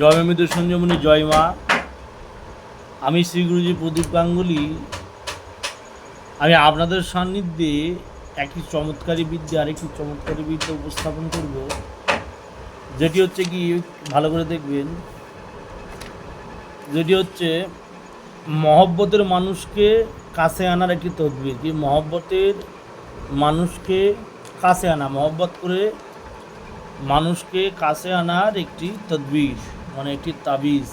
জয় মৃদু সঞ্জীবনী জয় মা। আমি শ্রী গুরুজি প্রদীপ গাঙ্গুলি। আমি আপনাদের সান্নিধ্যে একটি চমৎকারী বিদ্যা, আরেকটি চমৎকারী বিদ্যা উপস্থাপন করব, যেটি হচ্ছে কি, ভালো করে দেখবেন, যেটি হচ্ছে মহব্বতের মানুষকে কাছে আনার একটি তদবির। কি মহব্বতের মানুষকে কাছে আনা, মহব্বত করে মানুষকে কাছে আনার একটি তদবির। মানে একটি তাবিজ।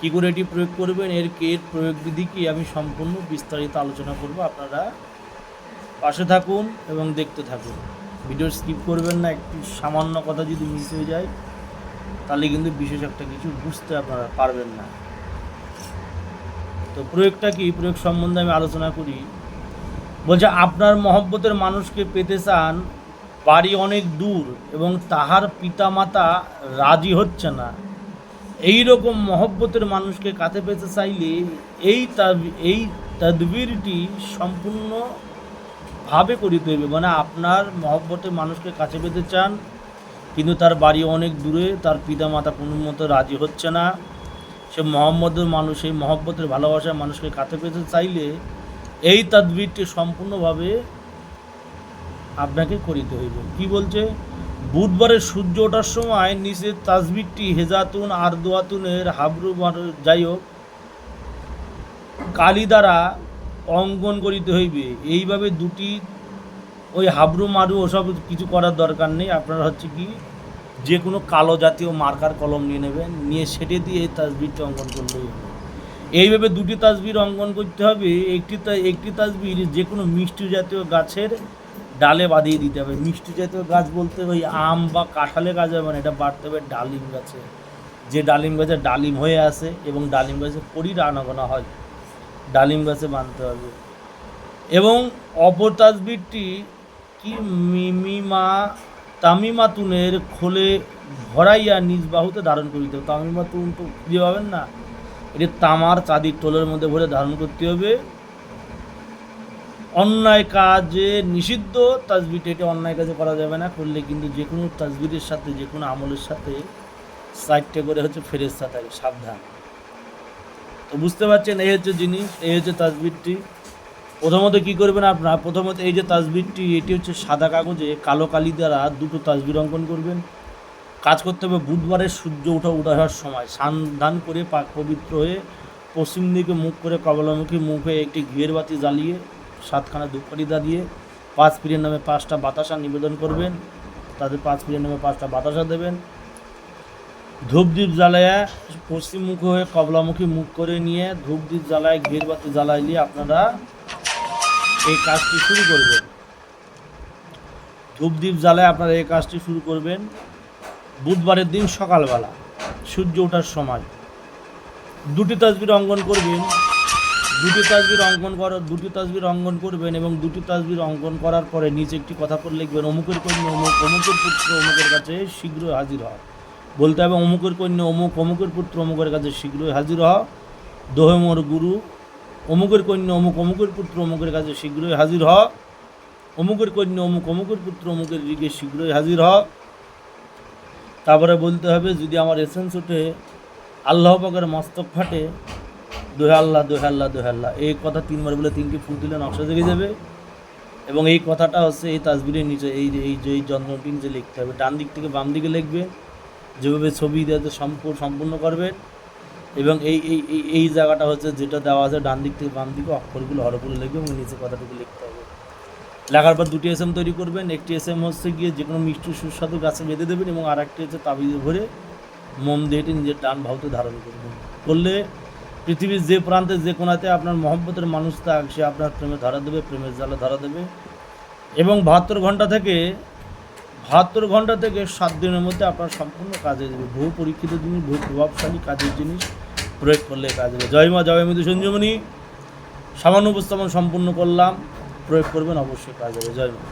কী করে এটি প্রয়োগ করবেন? এর এর প্রয়োগ বিধি কি? আমি সম্পূর্ণ বিস্তারিত আলোচনা করব। আপনারা পাশে থাকুন এবং দেখতে থাকুন। ভিডিও স্কিপ করবেন না, একটি সামান্য কথা যদি মিস হয়ে যায়, তাহলে কিন্তু বিশেষ একটা কিছু বুঝতে আপনারা পারবেন না। তো প্রয়োগটা কি? প্রয়োগ সম্বন্ধে আমি আলোচনা করি। বলছে, আপনার মহব্বতের মানুষকে পেতে চান বাড়ি অনেক দূর এবং তাহার পিতামাতা রাজি হচ্ছে না। এই রকম মহব্বতের মানুষকে কাছে পেতে চাইলে এই এই তদবিরটি সম্পূর্ণ ভাবে করিতে হইবে। মানে আপনার মহব্বতের মানুষকে কাছে পেতে চান, কিন্তু তার বাড়ি অনেক দূরে, তার পিতা মাতা কোনো মতো রাজি হচ্ছে না। সে মহম্মদের মানুষ এই মহব্বতের ভালোবাসার মানুষকে কাছে পেতে চাইলে এই তদবিরটি সম্পূর্ণভাবে আপনাকে করিতে হইব। কি বলছে? বুধবারের সূর্য ওঠার সময় নিচের তাজবিরটি হেজাতুন আর দোয়াতুনের হাবরু যাই হোক, কালি দ্বারা অঙ্কন করিতে হইবে। এইভাবে দুটি ওই হাবরু মারু ওসব কিছু করার দরকার নেই। আপনারা হচ্ছে কি যে কোনো কালো জাতীয় মার্কার কলম নিয়ে নেবেন, নিয়ে সেটে দিয়ে এই তাজবিরটা অঙ্কন করলেই হবে। এইভাবে দুটি তাজবির অঙ্কন করতে হবে। একটি একটি তাজবির যে কোনো মিষ্টি জাতীয় গাছের ডালে বাঁধিয়ে দিতে হবে। মিষ্টি জাতীয় গাছ বলতে ওই আম বা কাঁঠালে গাছ হবে না এটা বাড়তে হবে ডালিম গাছে। যে ডালিম গাছে ডালিম হয়ে আসে এবং ডালিম গাছে পরির আনাগোনা হয়, ডালিম গাছে বাঁধতে হবে। এবং অপর তাজবিরটি কি মিমিমা তামিমাতুনের খোলে ভরাইয়া নিজ বাহুতে ধারণ করিতে হবে। তামিমাতুন তো খুঁজে পাবেন না। এটি তামার চাঁদির টোলের মধ্যে ভরে ধারণ করতে হবে। অন্যায় কাজে নিষিদ্ধ তাজবিট এটা অন্যায় কাজে করা যাবে না, করলে কিন্তু যে কোনো তাজবিরের সাথে, যে কোনো আমলের সাথে সাইডটা করে হচ্ছে ফেরেস্তা থাকে সাবধান। তো বুঝতে পারছেন, এই হচ্ছে জিনিস, এই হচ্ছে তাজবিরটি। প্রথমত কি করবেন আপনার? প্রথমত এই যে তাজবিরটি, এটি হচ্ছে সাদা কাগজে কালো কালি দ্বারা দুটো তাজবির অঙ্কন করবেন। কাজ করতে হবে বুধবারের সূর্য ওঠা উঠার সময় স্নান ধান করে পাক পবিত্র হয়ে পশ্চিম দিকে মুখ করে কবলামুখী মুখে একটি ঘিয়ের বাতি জ্বালিয়ে সাতখানা ধূপকাঠি দিয়ে পাঁচ পীরের নামে পাঁচটা বাতাসা নিবেদন করবেন। তাদের পাঁচ পীরের নামে পাঁচটা বাতাসা দেবেন। ধূপদীপ জ্বালায়া পশ্চিম মুখ হয়ে কবলামুখী মুখ করে নিয়ে ধূপদীপ জ্বালায় ঘিয়ের বাতি জ্বালায় দিয়ে আপনারা এই কাজটি শুরু করবেন। ধূপদীপ জ্বালায় আপনারা এই কাজটি শুরু করবেন বুধবারের দিন সকালবেলা, সূর্য ওঠার সময়। দুটি তাজবির অঙ্কন করবেন। দুটি তাজবির অঙ্কন কর, দুটি তাজবির অঙ্কন করবেন এবং দুটি তাজবির অঙ্কন করার পরে নিচে একটি কথা করে লিখবেন, অমুকের কন্যা অমুক, অমুকের পুত্র অমুকের কাছে শীঘ্রই হাজির হয় বলতে হবে, অমুকের কন্যা অমুক, অমুকের পুত্র অমুকের কাছে শীঘ্রই হাজির হও দোহে মোর গুরু, অমুকের কন্যা অমুক, অমুকের পুত্র অমুকের কাছে শীঘ্রই হাজির হ। অমুকের কন্যা অমুক, অমুকের পুত্র অমুকের দিকে শীঘ্রই হাজির হ। তারপরে বলতে হবে, যদি আমার এসেন্স ওঠে, আল্লাহ পাকের মস্তক ফাটে দোহে দোহাল্লা দোহে আল্লাহ দোহে আল্লাহ এই কথা তিনবার বলে তিনটি ফুল দিলে নকশা জেগে যাবে। এবং এই কথাটা হচ্ছে এই তাজবিরের নিচে, এই এই যে, এই যন্ত্রটি নিচে লিখতে হবে। ডান দিক থেকে বাম দিকে লিখবে। যেভাবে ছবি দেওয়াতে সম্পূর্ণ সম্পূর্ণ করবেন এবং এই এই এই এই জায়গাটা হচ্ছে যেটা দেওয়া আছে ডান দিক থেকে বাম দিকে অক্ষরগুলো হরগুলো লিখবে এবং নিচে কথাটুকু লিখতে হবে। লেখার পর দুটি এস এম তৈরি করবেন। একটি এস এম হচ্ছে গিয়ে যে কোনো মিষ্টি সুস্বাদু গাছে বেঁধে দেবেন এবং আর একটি হচ্ছে তাবিজে ভরে মোম দিয়ে নিজের ডান ভাউতে ধারণ করবেন। করলে পৃথিবীর যে প্রান্তে যে কোনাতে আপনার মহব্বতের মানুষ থাক, সে আপনার প্রেমে ধরা দেবে, প্রেমের জালে ধরা দেবে। এবং বাহাত্তর ঘণ্টা থেকে, বাহাত্তর ঘণ্টা থেকে সাত দিনের মধ্যে আপনার সম্পূর্ণ কাজে দেবে বহু পরীক্ষিত জিনিস বহু প্রভাবশালী কাজের জিনিস প্রয়োগ করলে কাজ দেবে। জয় মা, জয় মধু সঞ্জীবনী। সামান্য উপস্থাপন সম্পূর্ণ করলাম, প্রয়োগ করবেন, অবশ্যই কাজ হবে জয় মা।